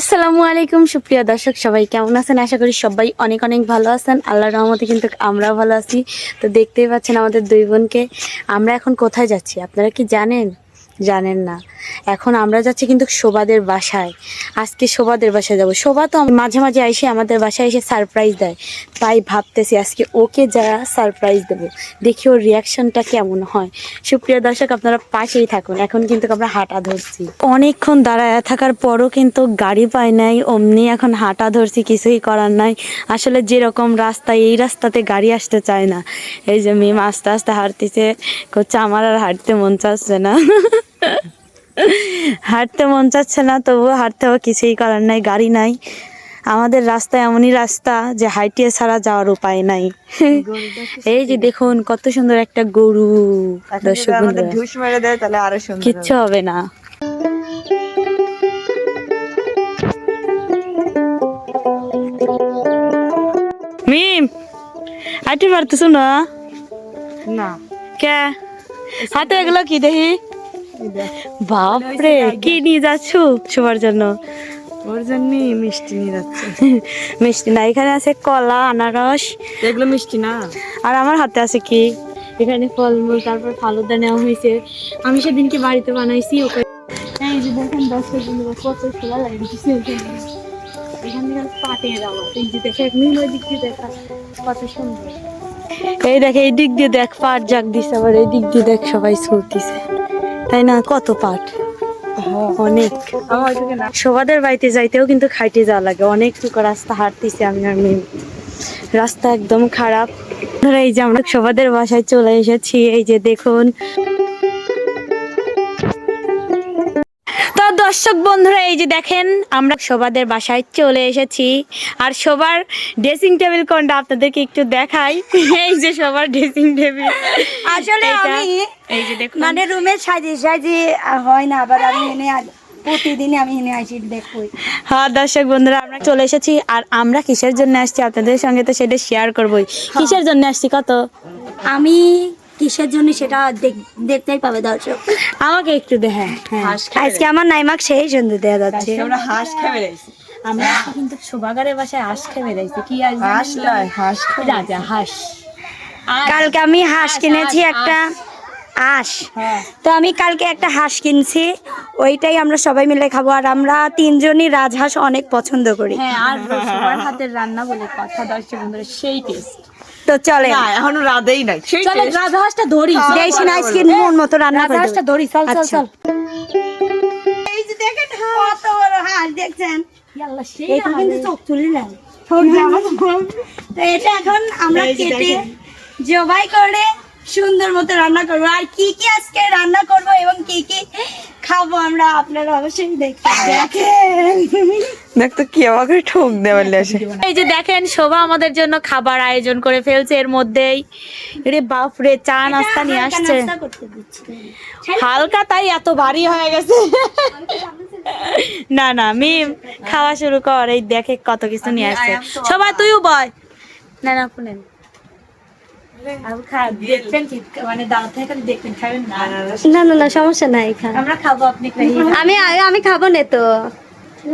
আসসালামু আলাইকুম, সুপ্রিয় দর্শক, সবাই কেমন আছেন? আশা করি সবাই অনেক অনেক ভালো আছেন। আল্লাহর রহমতে কিন্তু আমরাও ভালো আছি। তো দেখতেই পাচ্ছেন আমাদের দুই বোনকে। আমরা এখন কোথায় যাচ্ছি? আপনারা কি জানেন? জানেন না। এখন আমরা যাচ্ছি কিন্তু শোভাদের বাসায়। আজকে শোভাদের বাসায় যাব। শোভা তো মাঝে মাঝে এসে আমাদের বাসায় এসে সারপ্রাইজ দেয়। তাই ভাবতেছি আজকে ওকে যারা সারপ্রাইজ দেবো। দেখি ওর রিয়াকশনটা কেমন হয়। সুপ্রিয় দর্শক, আপনারা পাশেই থাকুন। এখন কিন্তু আমরা হাঁটা ধরছি। অনেকক্ষণ দাঁড়ায় থাকার পরও কিন্তু গাড়ি পাই নাই। অমনি এখন হাঁটা ধরছি, কিছুই করার নাই। আসলে যেরকম রাস্তা, এই রাস্তাতে গাড়ি আসতে চায় না। এই যে মেম আস্তে আস্তে হাঁটতেছে। করছে আমার আর হাঁটতে মন চাচ্ছে না। হাঁটতে মন চাচ্ছে না তবুও হাঁটতেও কিছুই করার নাই গাড়ি নাই। আমাদের রাস্তা এমনই রাস্তা যে হাইটিয়ে ছাড়া যাওয়ার উপায় নাই। এই যে দেখুন কত সুন্দর একটা গরু দর্শক কিচ্ছু হবে না। মিম হাঁটতে পারতেছ না? না। কে? হাতে এগুলো কি দেখ, বাপরে কি নিয়ে যাচ্ছ সবার জন্য? ওর জন্যই মিষ্টি নিয়ে যাচ্ছে। মিষ্টি না এখানে আছে কলা আনারস। এগুলো মিষ্টি না? আর আমার হাতে আছে কি? এখানে ফলমূল তারপর ফালুদা নেওয়া হয়েছে। আমি সেদিনকে বাড়িতে বানাইছি ওকে হ্যাঁ এই যে দেখেন কত এখান থেকে পাটে এই যে দেখে নীল ওই দিক দিয়ে দেখা কত সুন্দর। এই দেখে এই দিক দিয়ে দেখ পাট জাগ দিছে আবার এই দিক দিয়ে দেখ সবাই ছুটতিছে। তাই না? কত পাট? অনেক। সবাদের বাড়িতে যাইতেও কিন্তু খাইতে যাওয়া লাগে। অনেক টুকু রাস্তা হাঁটতেছি আমি আর মেয়ে। রাস্তা একদম খারাপ। এই যে আমরা সবাদের বাসায় চলে এসেছি। এই যে দেখুন দর্শক বন্ধুরা এই যে দেখেন আমরা সবাদের বাসায় চলে এসেছি। আর সবার ড্রেসিং টেবিল কোনটা আপনাদেরকে একটু দেখাই? এই যে সবার ড্রেসিং টেবিল আসলে আমি এই যে দেখুন। মানে রুমে সাজি সাজি হয় না আবার আমি এনে প্রতিদিন আমি এনে আসি দেখবই হ্যাঁ দর্শক বন্ধুরা আমরা চলে এসেছি আর আমরা কিসের জন্য আসছি আপনাদের সঙ্গে তো সেটা শেয়ার করবোই। কিসের জন্য আসছি কত? আমি কিসের জন্য সেটা দেখ- দেখতেই পাবে দর্শক। আমাকে একটু দেখে হ্যাঁ হাঁস খেয়ে আজকে আমার নাইমাক সেই সুন্দর দেওয়া যাচ্ছে। আমরা হাঁস খেয়ে বেড়াইছি আমরা কিন্তু শোভাগারের বাসায় হাঁস খেয়ে বেড়াইছি কি আজ হাঁস নয় হাঁস খেয়ে রাজা হাঁস। কালকে আমি হাঁস কিনেছি একটা হাঁস। হ্যাঁ। তো আমি কালকে একটা হাঁস কিনছি। ওইটাই আমরা সবাই মিলে খাব। আর আমরা তিনজনই রাজহাঁস অনেক পছন্দ করি। হ্যাঁ আর সবার হাতের রান্না বলে কথা দর্শক বন্ধুরা সেই টেস্ট তো চলে। না এখনও রাধেই নাই। চলে। হাঁসটা ধরি। দেখছি না আজকে মন মতো রান্না করে হাঁসটা ধরি চল চল আচ্ছা। চল। এই যে দেখেন কত বড় হাঁস। দেখছেন সেই এটা কিন্তু চোখ তুলি না তো এটা এখন আমরা কেটে জবাই করে সুন্দর মতো রান্না করব। আর কি কি আজকে রান্না করব এবং কি কি খাব আমরা আপনারা অবশ্যই দেখতে দেখেন। দেখ তো কি আমাকে ঠোক দেওয়ার আসে এই যে দেখেন শোভা আমাদের জন্য খাবার আয়োজন করে ফেলছে এর মধ্যেই। রে বাপ রে চা নাস্তা নিয়ে আসছে। নাস্তা করতে দিচ্ছি। হালকা তাই এত ভারী হয়ে গেছে। না না মিম খাওয়া শুরু কর। এই দেখে কত কিছু নিয়ে আসছে। সবাই তুইও বয় না না শুনেন না। না না না সমস্যা নাই আমরা খাব আপনি আমি আমি খাব না তো।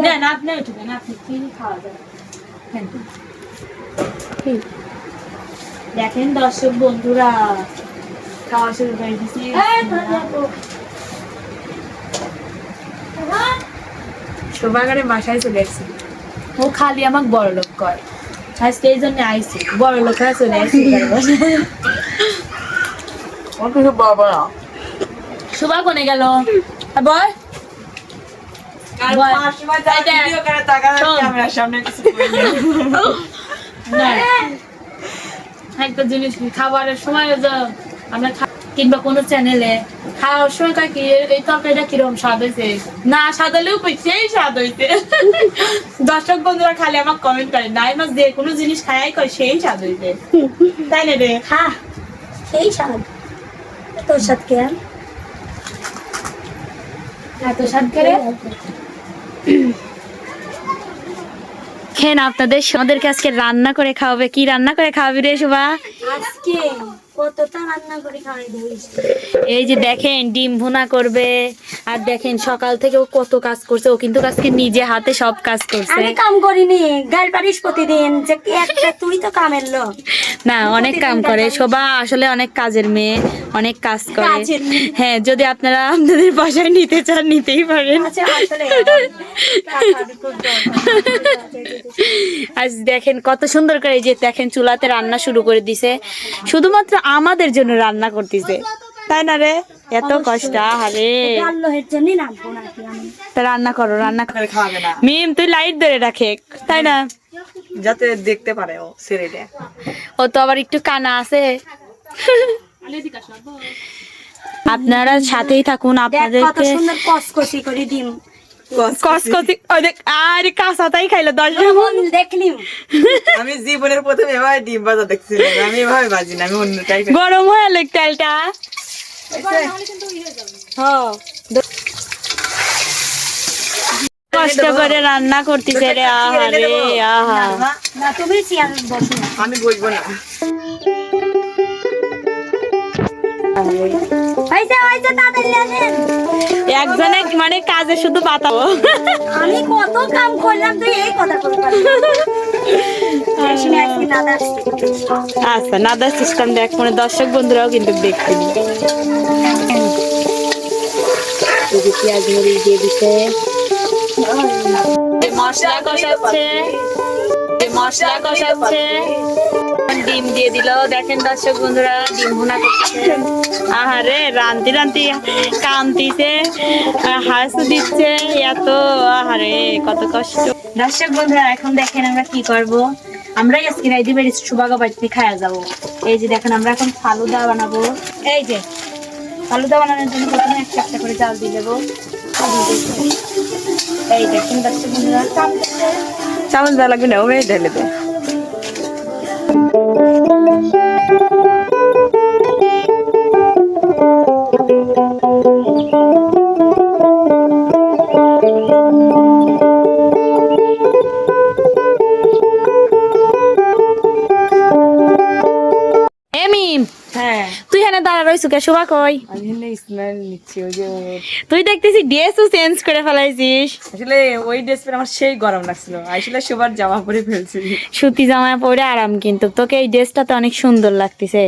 না না আপনি উঠবেন আপনি কি খাওয়া যাবে? দেখেন দর্শক বন্ধুরা খাওয়া শুরু করে দিছি শোভাগারে বাসায় চলে আসছি ও খালি আমাকে বড় লোক কর। আজকে এই জন্য আইসি বড় লোক আছে বাবা। শোভা কোনে গেল? বল। একটা জিনিস খাবারের সময় আমরা কিংবা কোনো চ্যানেলে খাওয়ার সময় কয় কি এ- এই তরকারিটা কীরকম স্বাদ হয়েছে? না স্বাদ সেই স্বাদ হয়েছে। দর্শক বন্ধুরা খালি আমার কমেন্ট করে নাই মাছ যে কোনো জিনিস খাই কয় সেই স্বাদ হয়েছে। তাই না রে খা সেই স্বাদ। তোর সাথে কে এত স্বাদ করে খেন আপনাদের আমাদেরকে আজকে রান্না করে খাওয়াবে। কি রান্না করে খাওয়াবি রে শোভা? আজকে? কতটা রান্না করে খাওয়াই দিস এই যে? দেখেন ডিম ভুনা করবে। আর দেখেন সকাল থেকে ও কত কাজ করছে। ও কিন্তু আজকে নিজে হাতে সব কাজ করছে। আমি কাম করিনি। গাল পারিস প্রতিদিন। যে একটা তুই তো কামের লোক। না অনেক কাম করে। শোভা আসলে অনেক কাজের মেয়ে অনেক কাজ করে। হ্যাঁ যদি আপনারা আপনাদের বাসায় নিতে চান নিতেই পারেন। আচ্ছা। আজ দেখেন কত সুন্দর করে এই যে দেখেন চুলাতে রান্না শুরু করে দিছে। শুধুমাত্র আমাদের জন্য রান্না করতেছে। তাই না রে? এত কষ্ট আরে রান্না করো রান্না করো। করে খাওয়াবে না। মিম তুই লাইট ধরে রাখে তাই না? যাতে দেখতে পারে ও ছেলেটা ও তো আবার একটু কানা আছে। আপনারা সাথেই থাকুন আপনাদের কত সুন্দর কসকসি করে ডিম। কসকসি আরে খাইলো দশ দেখলি? আমি জীবনের প্রথম এভাবে ডিম ভাজা দেখছিলাম আমি এভাবে ভাজি না আমি অন্য টাইপের গরম হয়ে তেলটা। হ্যাঁ। কষ্ট করে রান্না করতেছে রে আহা রে আহা। না তুমি। আমি বলব না। একজনে মানে কাজে শুধু বাতাবো। আমি কত কাম করলাম তুই এই কথা। আচ্ছা নাদার সিস্টেম দেখ মানে দর্শক বন্ধুরাও কিন্তু দেখতে পেঁয়াজ মরিচ দিয়ে দিছে। মশলা কষাচ্ছে। মশলা কষাচ্ছে। ডিম দিয়ে দিল। দেখেন দর্শক বন্ধুরা, ডিম ভুনা করতেছে আহারে, রান্তি রান্তি কামতিছে, হাসু দিচ্ছে, এত আহারে, কত কষ্ট। দর্শক বন্ধুরা, এখন দেখেন আমরা কি করব। আমরা আজকে রাইদি বেড়ে সুবাগা বাড়িতে খাওয়া যাব। এই যে দেখেন, আমরা এখন ফালুদা বানাবো। এই যে, ফালুদা বানানোর জন্য প্রথমে একটা একটা করে চাল দিয়ে দেবো। এই দেখেন দর্শক বন্ধুরা কামতেছে চামচ দেওয়া লাগবে না ওভাবে ঢেলে দে এমিম দাঁড়া শোভা কই? আমি স্মেল নিচ্ছি ওই যে তুই দেখতেছি ড্রেসও চেঞ্জ করে ফেলাইছিস। আসলে ওই ড্রেস পরে আমার সেই গরম লাগছিল। আসলে সবার জামা পরে ফেলছি। সুতি জামা পরে আরাম কিন্তু। তোকে এই ড্রেসটাতে অনেক সুন্দর লাগতেছে।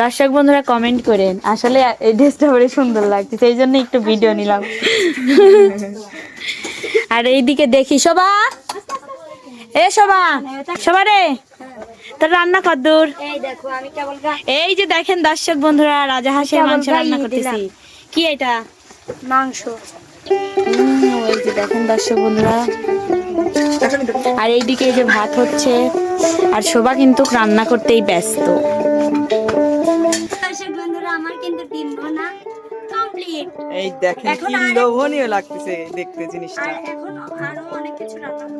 দর্শক বন্ধুরা কমেন্ট করেন। আসলে এই ড্রেসটা পরে সুন্দর লাগতেছে এই জন্য একটু ভিডিও নিলাম। আর এইদিকে দেখি শোভা! এ শোভা! শোভা রে! তোর রান্না কত দূর। এই দেখো আমি কেবল এই যে দেখেন দর্শক বন্ধুরা রাজা হাঁসের মাংস রান্না করতেছি। কি এটা? মাংস। ওই যে দেখেন দর্শক বন্ধুরা। আর এইদিকে এই যে ভাত হচ্ছে। আর শোভা কিন্তু রান্না করতেই ব্যস্ত। দর্শক বন্ধুরা আমার কিন্তু ডিম ভোনা কমপ্লিট এই দেখেন কি লোভনীয় লাগতেছে দেখতে জিনিসটা। এখন আরও অনেক কিছু রান্না